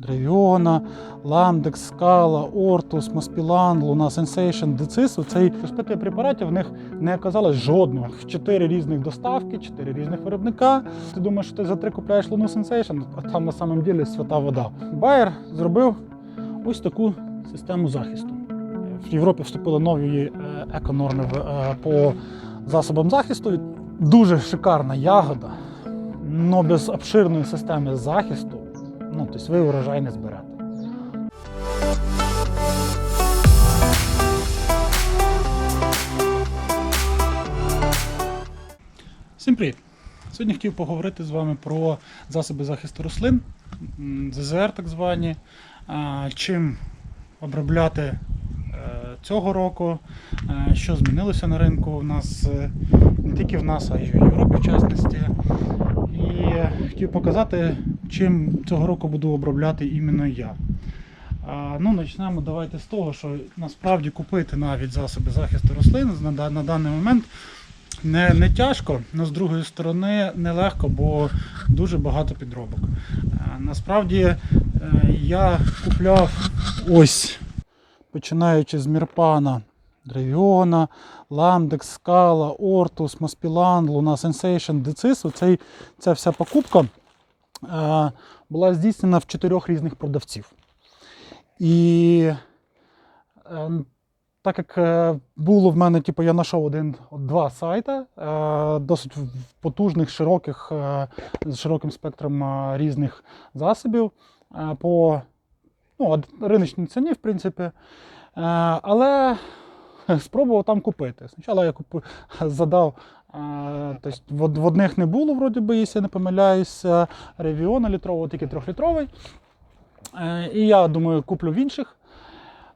Древіона, Ламдекс, Скала, Ортус, Маспілан, Луна Сенсейшн, Децис. Цей з п'яти препаратів в них не оказалось жодного. Чотири різних доставки, чотири різних виробника. Ти думаєш, що ти за три купляєш Луну Сенсейшн, а там на самом ділі свята вода. Байер зробив ось таку систему захисту. В Європі вступили нові е, еконорми е, по засобам захисту. Дуже шикарна ягода, але без обширної системи захисту, ну, тобто ви урожай не зберете. Всім привіт! Сьогодні хотів поговорити з вами про засоби захисту рослин, ЗЗР так звані, чим обробляти е, цього року, е, що змінилося на ринку в нас е, не тільки в нас, а й в Європі в частності. І хотів показати, чим цього року буду обробляти іменно я. А, Ну, почнемо давайте з того, що насправді купити навіть засоби захисту рослин на, на даний момент не, не тяжко, але з другої сторони нелегко, бо дуже багато підробок. А, Насправді е, я купляв ось, починаючи з Мірпана, Древіона, Ламдекс, Скала, Ортус, Маспілан, Луна Сенсейшн, Децис. Оцей, ця вся покупка була здійснена в чотирьох різних продавців. І е, так як е, було в мене, типу, я знайшов один-два сайти, е, досить потужних, широких, е, з широким спектром е, різних засобів е, по ну, риночній ціні, в принципі. Е, Але спробував там купити. Спочатку я задав, е, тобто в одних не було, вроді би, якщо я не помиляюся, ревіона літрового, тільки трьохлітровий. Е, І я думаю, куплю в інших.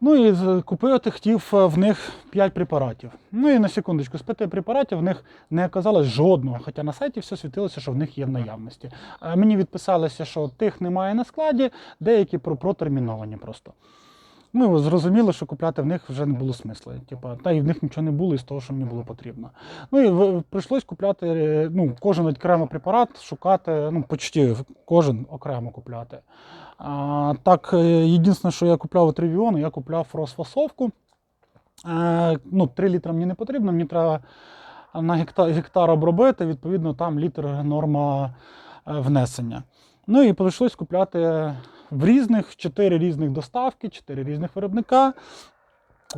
Ну і купити хотів е, в них 5 препаратів. Ну і на секундочку, з 5 препаратів в них не оказалось жодного, хоча на сайті все світилося, що в них є в наявності. Е, Мені відписалося, що тих немає на складі, деякі про- протерміновані просто. Ну, зрозуміло, що купляти в них вже не було смислу. Типа, та і в них нічого не було із того, що мені було потрібно. Ну і прийшлось купляти е, ну, кожен окремо препарат, шукати, ну, почти кожен окремо купляти. А, так, е, єдине, що я купляв от Ревіону, я купляв розфасовку. Е, ну, 3 літра мені не потрібно, мені треба на гектар, гектар обробити, відповідно, там літр норма внесення. Ну і прийшлось купляти в різних, 4 різних доставки, 4 різних виробника.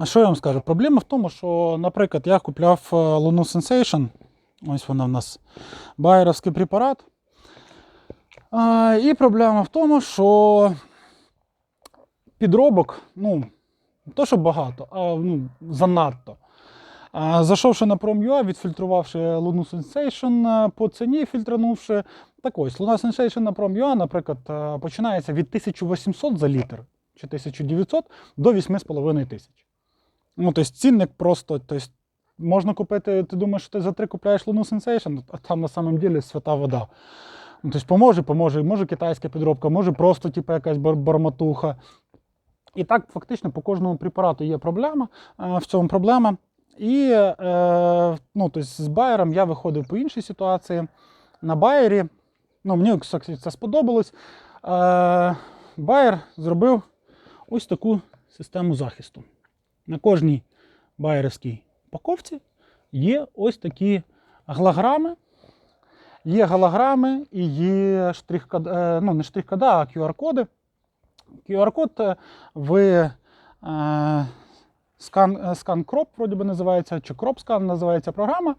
Що я вам скажу? Проблема в тому, що, наприклад, я купляв е, Sensation, ось вона в нас байеровський препарат. А, і проблема в тому, що підробок, ну, не то, що багато, а ну, занадто. А, зайшовши на Prom.ua, відфільтрувавши Lunu Sensation е, по ціні, фільтранувши. Так ось, Luna Sensation на Prom.ua, наприклад, е, починається від 1800 за літр чи 1900 до 8500 тисяч. Ну, тобто цінник просто, тобто, можна купити, ти думаєш, що ти за три купляєш Lunu Sensation, а там на самом деле свята вода. Ну, тобто поможе, поможе, може китайська підробка, може просто типу, якась барматуха. І так фактично по кожному препарату є проблема, е, в цьому проблема. І е, ну, тобто, з байером я виходив по іншій ситуації. На байері, ну, мені це сподобалось. Е, байер зробив ось таку систему захисту. На кожній байерівській упаковці є ось такі голограми. Є голограми і є штрих ну не штрих-кода, а QR-коди. QR-код е, ви е, скан, е, скан Crop, вроді би називається, чи Crop Scan називається програма.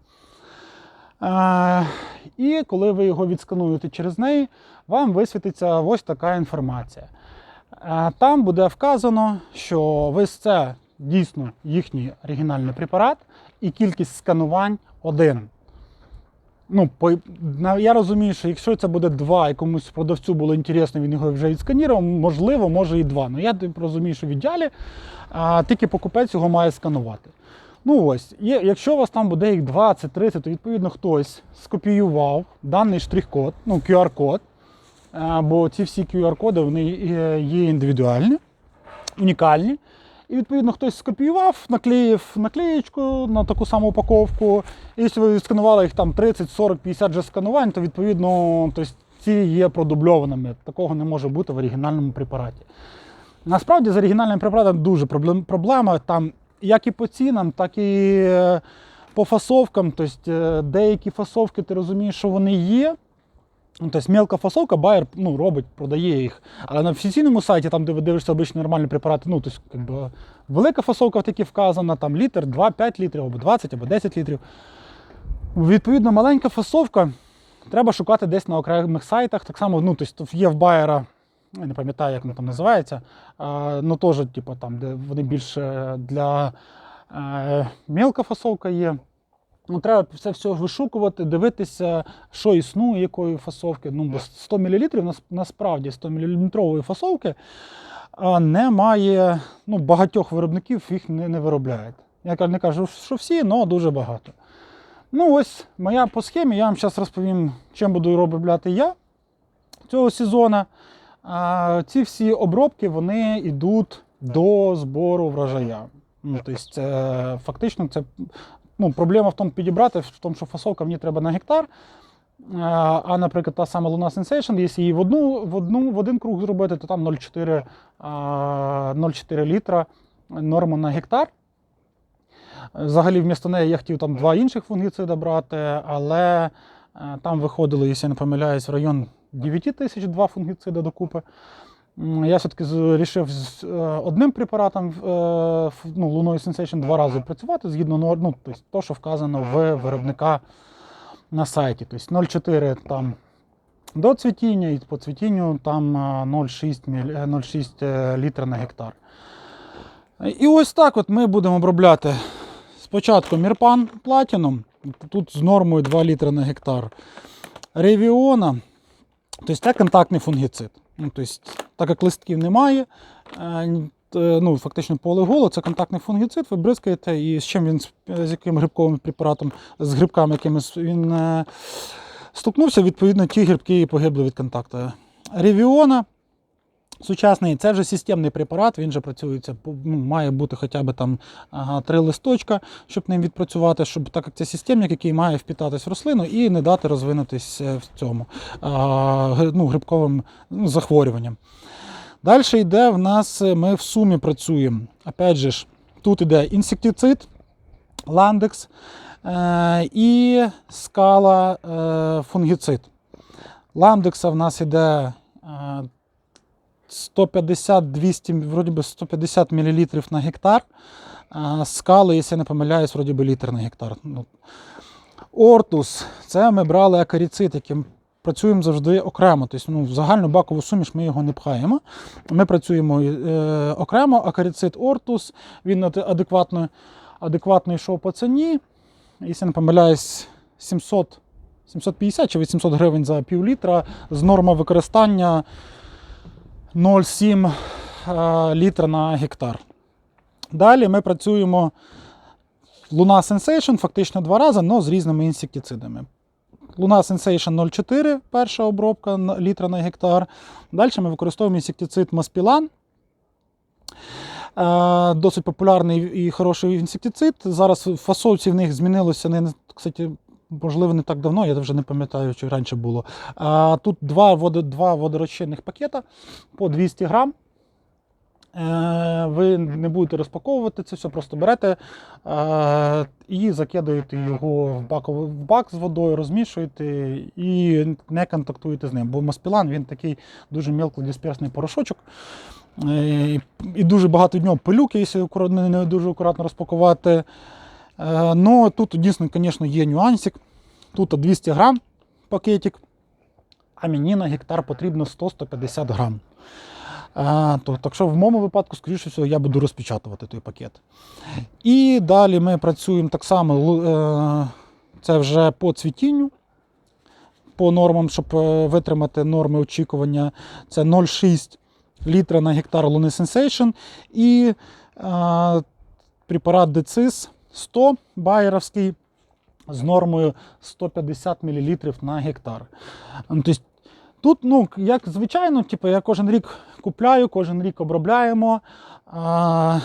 Е, і коли ви його відскануєте через неї, вам висвітиться ось така інформація. Е, Там буде вказано, що ось це дійсно їхній оригінальний препарат, і кількість сканувань один. Ну, я розумію, що якщо це буде два, і комусь продавцю було інтересно, він його вже відсканував, можливо, може і два. Ну я розумію, що в ідеалі а, тільки покупець його має сканувати. Ну ось, якщо у вас там буде їх 20, 30, то відповідно хтось скопіював даний штрих-код, ну QR-код, бо ці всі QR-коди вони є є індивідуальні, унікальні. І відповідно хтось скопіював, наклеїв наклеєчку на таку саму упаковку. І якщо ви сканували їх там 30, 40, 50 же сканувань, то відповідно тобто, ці є продубльованими. Такого не може бути в оригінальному препараті. Насправді з оригінальним препаратом дуже проблема. Там як і по цінам, так і е, по фасовкам. Тобто деякі фасовки ти розумієш, що вони є. Тобто мелка фасовка, байер ну, робить, продає їх. Але на офіційному сайті, там, де ви дивишся обичні нормальні препарати, ну, тобто, как би, велика фасовка таки вказана, там літр, 2, 5 літрів, або 20, або 10 літрів. Відповідно, маленька фасовка. Треба шукати десь на окремих сайтах. Так само ну, тобто, є в байера, я не пам'ятаю, як воно там називається, ну теж, типу, там, де вони більше для е, мелка фасовка є. Ну, треба це все вишукувати, дивитися, що існує, якої фасовки. Ну, бо 100 мл насправді 100 мл фасовки немає. Ну, багатьох виробників їх не, не виробляють. Я не кажу, що всі, але дуже багато. Ну, ось моя по схемі. Я вам зараз розповім, чим буду обробляти я цього сезону. Ці всі обробки вони йдуть до збору врожая. Ну, тобто, це фактично це ну, проблема в тому підібрати, в тому, що фасовка мені треба на гектар. А, А, наприклад, та сама Luna Sensation, якщо її в, одну, в, одну, в один круг зробити, то там 0,4 літра норма на гектар. Взагалі, вмісто неї я хотів там два інших фунгіцида брати, але е, там виходило, якщо я не помиляюсь, в район 9 тисяч два фунгіцида докупи. Я все-таки вирішив з е, одним препаратом е, ну, Lunoi Sensation два рази працювати згідно ну, тобто, то, що вказано в виробника на сайті. Тобто 0,4 там до цвітіння і по цвітінню там е, 0,6 міль- е, 0,6 літра на гектар. І ось так от ми будемо обробляти спочатку Мірпан Platinum, тут з нормою 2 літри на гектар. Ревіона, тобто це контактний фунгіцид. Ну, тобто, так як листків немає, е, е, ну, фактично поле голо, це контактний фунгіцид, ви бризкаєте, і з чим він, з- яким грибковим препаратом, з грибками, якими він е, стукнувся, відповідно, ті грибки і погибли від контакту. Ревіона. Сучасний це вже системний препарат, він же працюється, ну, має бути хоча б там три листочка, щоб ним відпрацювати, щоб так як це системник, який має впітатись в рослину і не дати розвинутись е, в цьому ну, грибковим ну, захворюванням. Далі йде в нас, е, ми в сумі працюємо. Опять же, ж, тут йде інсектицид, ландекс е, і скала е, фунгіцид. Ландекса в нас йде е, 150-200, вроді би 150 мл на гектар. А скали, якщо я не помиляюсь, вроді би літр на гектар. Ну, Ортус, це ми брали акаріцид, яким працюємо завжди окремо. Тобто ну, в загальну бакову суміш ми його не пхаємо. Ми працюємо е, окремо, акаріцид Ортус, він адекватно, адекватно йшов по ціні. Якщо не помиляюсь, 700, 750 чи 800 гривень за пів літра з норма використання 0,7 е, літра на гектар. Далі ми працюємо Luna Sensation фактично два рази, але з різними інсектицидами. Luna Sensation 0,4 перша обробка літра на гектар. Далі ми використовуємо інсектицид Маспілан. Е, Досить популярний і хороший інсектицид. Зараз фасовці в них змінилося, кстати, можливо, не так давно, я вже не пам'ятаю, чи раніше було. А, тут два, два водорозчинних пакета по 200 грам. Е, Ви не будете розпаковувати це все, просто берете е, і закидаєте його в, баковий- в бак з водою, розмішуєте і не контактуєте з ним. Бо маспілан він такий дуже мелкодисперсний порошочок. Е, І, дуже багато в нього пилюки, якщо не дуже акуратно розпакувати. Е, Ну, тут дійсно, звісно, є нюансик. Тут 200 грам пакетик, а мені на гектар потрібно 100-150 грам. То, так що в моєму випадку, скоріше всього, я буду розпечатувати той пакет. І далі ми працюємо так само, е, це вже по цвітінню, по нормам, щоб е, витримати норми очікування. Це 0,6 літра на гектар Luni Sensation і е, препарат Децис 100 байеровський з нормою 150 мл на гектар. Ну, тут, ну, як звичайно, типу, я кожен рік купляю, кожен рік обробляємо. А,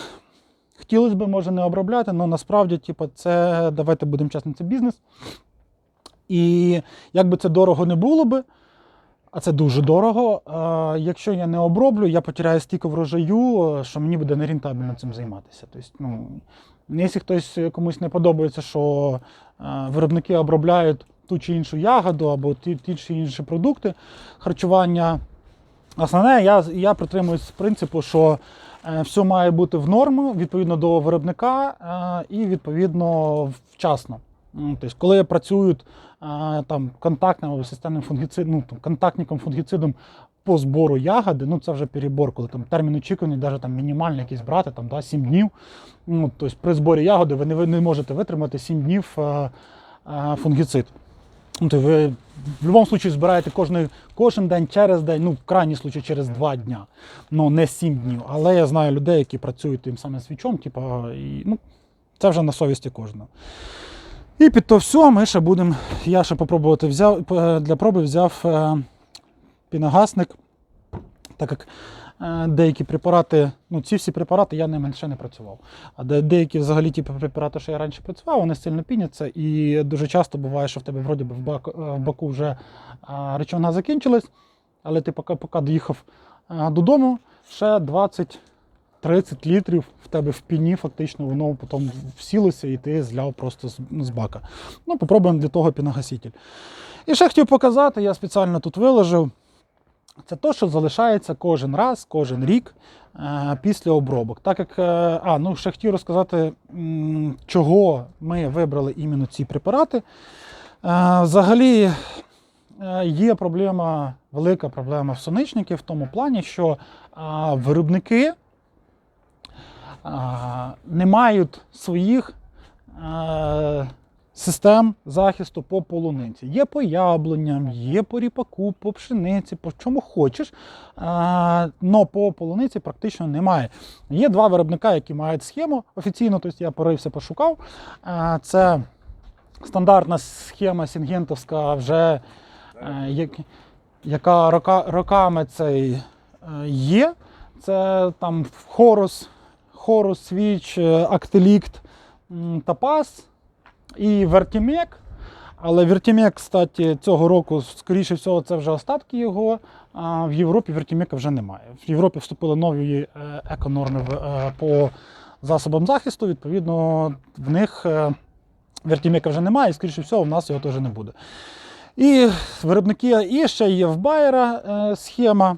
хотілося б, може, не обробляти, але насправді, типу, це, давайте будемо чесно, це бізнес. І як би це дорого не було би, А це дуже дорого. Е, Якщо я не оброблю, я потеряю стільки врожаю, що мені буде нерентабельно цим займатися. Тобто, ну, якщо хтось е, комусь не подобається, що е, виробники обробляють ту чи іншу ягоду або ті, ті чи інші продукти харчування. Основне, я, я притримуюсь принципу, що е, все має бути в норму відповідно до виробника і відповідно вчасно. Тобто, коли працюють там контактним або системним фунгіцидом, ну, контактником фунгіцидом по збору ягоди, ну це вже перебор, коли там термін очікування, навіть там мінімальний якийсь брати, там, да, 7 днів. Ну, тобто при зборі ягоди ви не, ви не можете витримати 7 днів е, е, фунгіцид. Ну, ви в будь-якому випадку збираєте кожен, кожен день через день, ну, в крайній случай через 2 дня, ну не 7 днів. Але я знаю людей, які працюють тим самим свічом, типу, і, ну, це вже на совісті кожного. І під то все ми ще будемо. Я ще попробувати взяв для проби взяв е, піногасник, так як е, деякі препарати, ну ці всі препарати я ще не працював. А деякі взагалі ті препарати, що я раніше працював, вони сильно піняться. І дуже часто буває, що в тебе вроді би в баку, е, в баку вже е, речовина закінчилась, але ти поки, поки доїхав додому, ще 20. 30 літрів в тебе в піні, фактично, воно потім всілося і ти зляв просто з, з бака. Ну, попробуємо для того піногаситель. І ще хотів показати, я спеціально тут виложив. Це те, що залишається кожен раз, кожен рік е, після обробок. Так як, е, а, ну ще хотів розказати, чого ми вибрали іменно ці препарати. Е, взагалі є проблема, велика проблема в соничників в тому плані, що виробники не мають своїх систем захисту по полуниці. Є по яблуням, є по ріпаку, по пшениці, по чому хочеш. але по полуниці практично немає. Є два виробника, які мають схему офіційно, тобто я порився, пошукав. Це стандартна схема Сінгентовська, вже е, як, яка рока, роками цей е, є. Це там Хорус, Хорус, Свіч, е, Актелікт, м, Тапас і Вертімек. Але Вертімек, кстати, цього року, скоріше всього, це вже остатки його. А в Європі Вертімека вже немає. В Європі вступили нові е, еконорми е, по засобам захисту. Відповідно, в них е, Вертімека вже немає, і скоріше всього, в нас його теж не буде. І виробники, і ще є в Байера схема.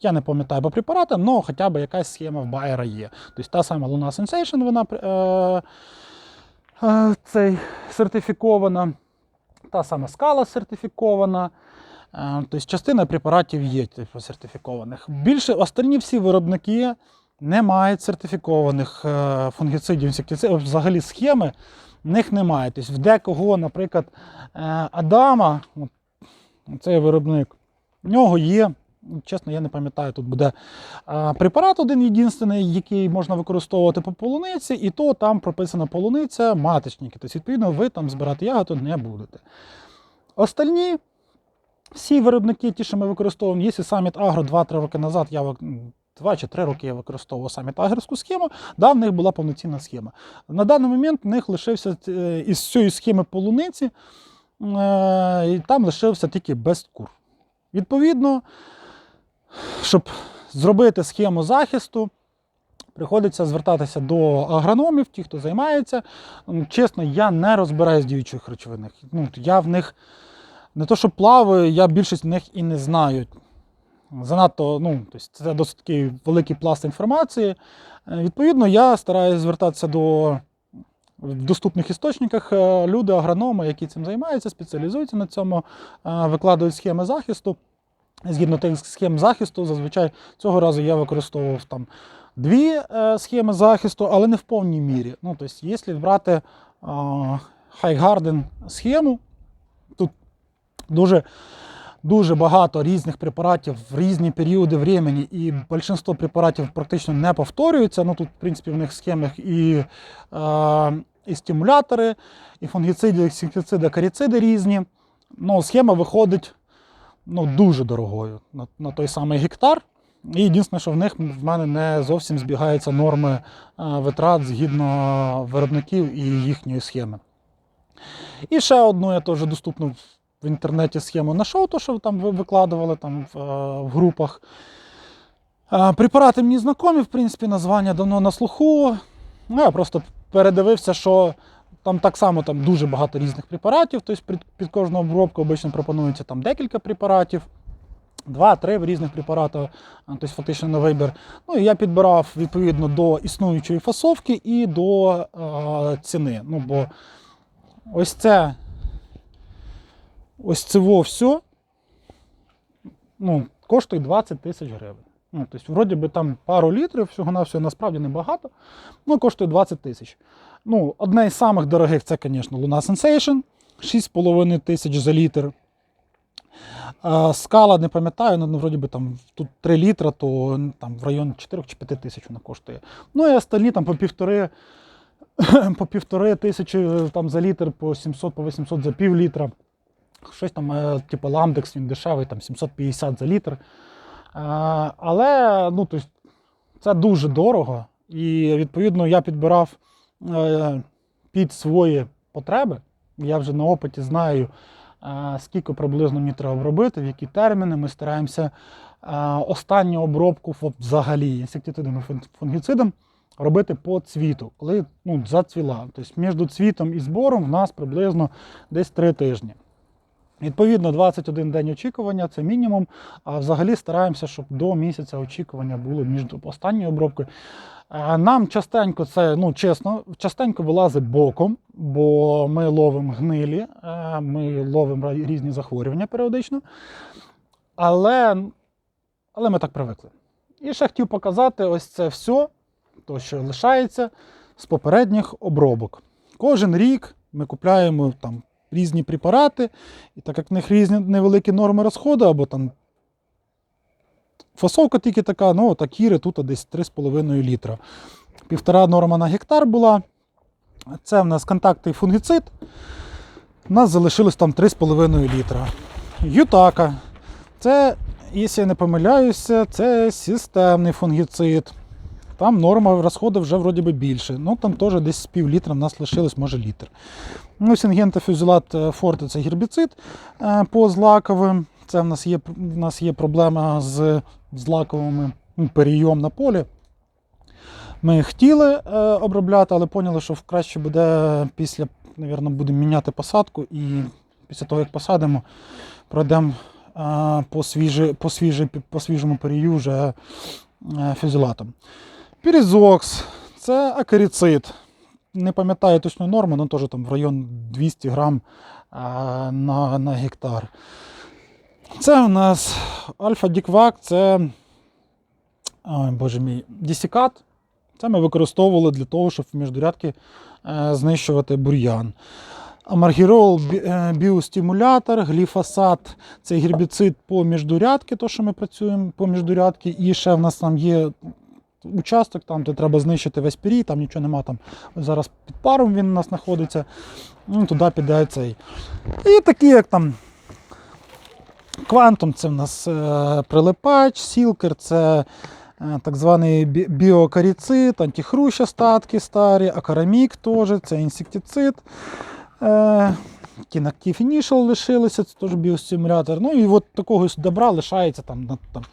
Я не пам'ятаю по препаратам, але хоча б якась схема в Байера є. Тобто та сама Luna Sensation, вона цей, сертифікована, та сама скала сертифікована. Е, Тобто частина препаратів є типу, сертифікованих. Більше остальні всі виробники не мають сертифікованих е, фунгіцидів, інсектицидів, взагалі схеми в них немає. Тобто в декого, наприклад, е, Адама, цей виробник, в нього є. Чесно, я не пам'ятаю, тут буде препарат один єдиний, який можна використовувати по полуниці, і то там прописана полуниця, маточники. Тобто, відповідно, ви там збирати ягоду не будете. Остальні, всі виробники, ті, що ми використовуємо, є Summit Agro 2-3 роки назад, я вик- м, Два чи три роки я використовував Summit Агрівську схему, да, в них була повноцінна схема. На даний момент в них лишився е, із цієї схеми полуниці, е, і там лишився тільки без. Відповідно, щоб зробити схему захисту, приходиться звертатися до агрономів, ті, хто займається. Чесно, я не розбираюсь в діючих речовинах. Ну, я в них не то, що плаваю, я більшість в них і не знаю. Занадто, ну, тобто це досить такий великий пласт інформації. Е, Відповідно, я стараюся звертатися до в доступних істочниках е, люди, агрономи, які цим займаються, спеціалізуються на цьому, е, викладають схеми захисту. Згідно тих схем захисту, зазвичай цього разу я використовував там дві е, схеми захисту, але не в повній мірі. Ну, тобто, якщо брати е, схему, тут дуже, дуже багато різних препаратів в різні періоди времени, і більшість препаратів практично не повторюються. Ну, тут, в принципі, в них схемах і, е, і стимулятори, і фунгіциди, і інсектициди, каріциди різні. Ну, схема виходить ну, дуже дорогою на, на той самий гектар. І єдине, що в них в мене не зовсім збігаються норми е, витрат згідно виробників і їхньої схеми. І ще одну я теж доступну в інтернеті схему знайшов, то що там викладували там в, е, в групах. Е, Препарати мені знайомі, в принципі, названня давно на слуху. Ну, я просто передивився, що там так само там дуже багато різних препаратів. Тобто під, під кожну обробку обично пропонується там декілька препаратів, два-три різних препарати, тобто фактично на вибір. Ну і я підбирав відповідно до існуючої фасовки і до е, ціни. Ну, бо ось це ось це все ну, коштує 20 тисяч гривень. Ну, тобто, вроді би там пару літрів, всього на всього насправді небагато, ну коштує 20 тисяч. Ну, одне із самих дорогих це, звісно, Luna Sensation 6,5 тисяч за літр. Скала не пам'ятаю, ну вроді би там тут 3 літра, то там в районі 4 чи 5 тисяч вона коштує. Ну і остальні там по півтори, по півтори тисячі е, там, за літр, по 700, по 800 за пів літра. Щось там, е, типу ламдекс, він дешевий, там 750 за літр. Але ну, тобто, це дуже дорого. І відповідно я підбирав е, під свої потреби. Я вже на опиті знаю, е, скільки приблизно мені треба обробити, в які терміни. Ми стараємося е, останню обробку взагалі інсектицидом і фунгіцидом робити по цвіту, коли ну, зацвіла. Тобто між цвітом і збором в нас приблизно десь 3 тижні. Відповідно, 21 день очікування це мінімум. А взагалі стараємося, щоб до місяця очікування було між останньою обробкою. Нам частенько це, ну чесно, частенько вилазить боком, бо ми ловимо гнилі, е, ми ловимо різні захворювання періодично. Але, але ми так привикли. І ще хотів показати ось це все, то, що лишається з попередніх обробок. Кожен рік ми купляємо там різні препарати, і так як в них різні невеликі норми розходу, або там фасовка тільки така, ну так кіри тут десь 3,5 літра. Півтора норма на гектар була. Це в нас контактний фунгіцид. У нас залишилось там 3,5 літра. Ютака. Це, якщо я не помиляюся, це системний фунгіцид. Там норма розходу вже вроді би більше. Ну там теж десь з пів літра в нас лишилось, може літр. Ну, Сінгента фюзелат е, форте це гербіцид е, по злаковим. Це в нас є, в нас є проблема з злаковими ну, перейом на полі. Ми хотіли е, обробляти, але поняли, що краще буде після, навірно, будемо міняти посадку і після того, як посадимо, пройдемо е, по, свіжі, по, свіжі, по свіжому перію вже е, фюзелатом. Пірізокс це акаріцид. Не пам'ятаю точну норму, але теж там в район 200 грам а, на, на гектар. Це у нас альфа-діквак, це ой, боже мій, дісікат. Це ми використовували для того, щоб в міждурядки е, знищувати бур'ян. Амаргірол е, біостимулятор, гліфосат це гербіцид по міждурядки, то що ми працюємо по міждурядки. І ще в нас там є участок, там, де треба знищити весь пірій, там нічого нема. Там зараз під паром він у нас знаходиться. Ну, туди піде цей. І такі, як там. Квантум це в нас е, прилипач, сілкер це е, так званий бі- біокаріцид, антихрущ остатки старі, акарамік теж, це інсектицид. Е, Кінактив Initial лишилися, це теж біостимулятор. Ну і от такого добра лишається там, там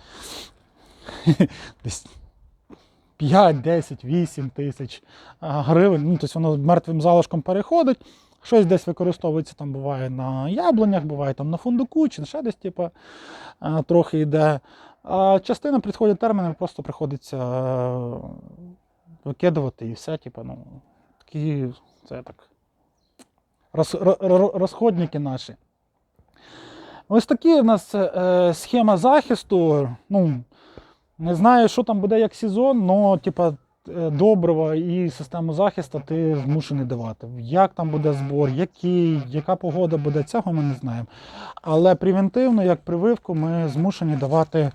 десь 5, 10, 8 тисяч гривень. Ну, тобто воно мертвим залишком переходить. Щось десь використовується, там буває на яблунях, буває там на фундуку, чи ще десь типу, трохи йде. А частина підходить терміни, просто приходиться е, викидувати і все. Типу, ну, такі, це так. Роз, ро- ро- розходники наші. Ось такі в нас е, схема захисту. Ну, не знаю, що там буде як сезон, але типа, е, добрива і систему захисту ти змушений давати. Як там буде збор, який, яка погода буде, цього ми не знаємо. Але превентивно, як прививку, ми змушені давати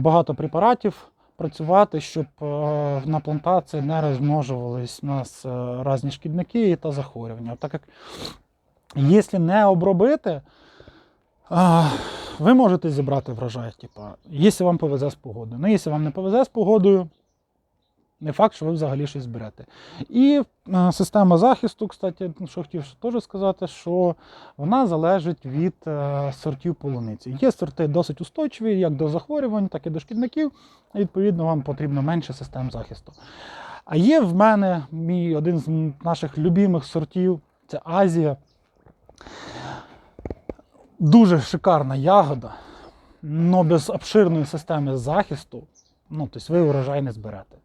багато препаратів, працювати, щоб е, на плантації не розмножувались у нас е, різні шкідники та захворювання. Так як якщо не обробити, ви можете зібрати врожай, типа, якщо вам повезе з погодою. Ну, якщо вам не повезе з погодою, не факт, що ви взагалі щось зберете. І е, система захисту, кстати, що хотів теж сказати, що вона залежить від е, сортів полуниці. Є сорти досить устойчиві як до захворювань, так і до шкідників. І, відповідно, вам потрібно менше систем захисту. А є в мене мій один з наших любимих сортів це Азія. Дуже шикарна ягода, але без обширної системи захисту, ну, тобто ви урожай не зберете.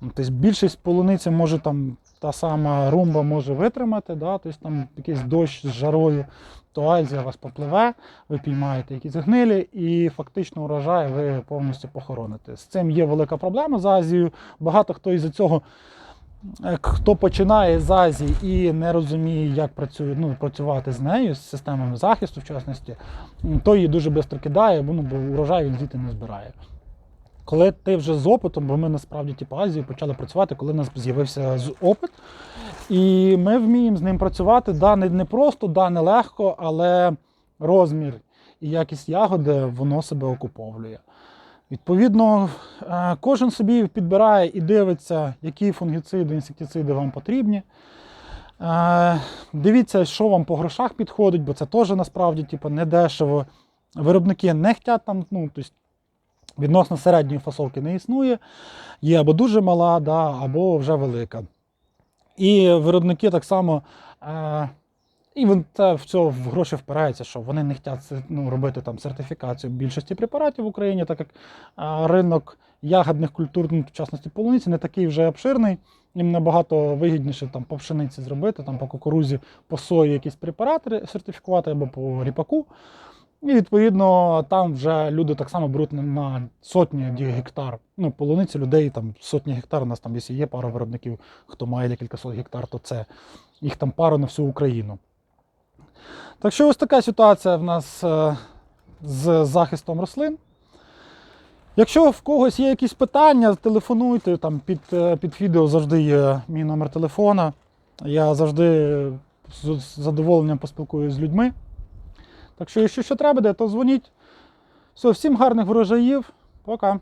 Ну, Тобто більшість полуниці може там та сама румба може витримати, да? тобто там якийсь дощ з жарою, то Азія вас попливе, ви піймаєте якісь гнилі, і фактично урожай ви повністю похороните. З цим є велика проблема з Азією. Багато хто із цього, е, хто починає з Азії і не розуміє, як працює, ну, працювати з нею, з системами захисту, в частності, м, то її дуже швидко кидає, бо, ну, бо урожай він звідти не збирає. Коли ти вже з опитом, бо ми насправді типу, Азію почали працювати, коли у нас з'явився опит, і ми вміємо з ним працювати. Да, не, просто, да, не легко, але розмір і якість ягоди воно себе окуповує. Відповідно, е, кожен собі підбирає і дивиться, які фунгіциди, інсектициди вам потрібні. Е, Дивіться, що вам по грошах підходить, бо це теж насправді типу, не. Виробники не хочуть там, ну, тобто, відносно середньої фасовки не існує. Є або дуже мала, да, або вже велика. І виробники так само. Е, і вон- це в цього в гроші впирається, що вони не хочуть ну, робити там сертифікацію більшості препаратів в Україні, так як а, ринок ягодних культур, ну, в частності полуниці, не такий вже обширний. Їм набагато вигідніше там, по пшениці зробити, там, по кукурузі, по сої якісь препарати сертифікувати або по ріпаку. І відповідно там вже люди так само беруть на- сотні гектар. Ну, полуниці людей там сотні гектар. У нас там, якщо є пара виробників, хто має декілька сот гектар, то це їх там пара на всю Україну. Так що ось така ситуація в нас е, з захистом рослин. Якщо в когось є якісь питання, телефонуйте. Там під, е, під відео завжди є мій номер телефона. Я завжди з задоволенням поспілкуюся з людьми. Так що, якщо що треба, буде, то дзвоніть. Все, всім гарних врожаїв. Пока.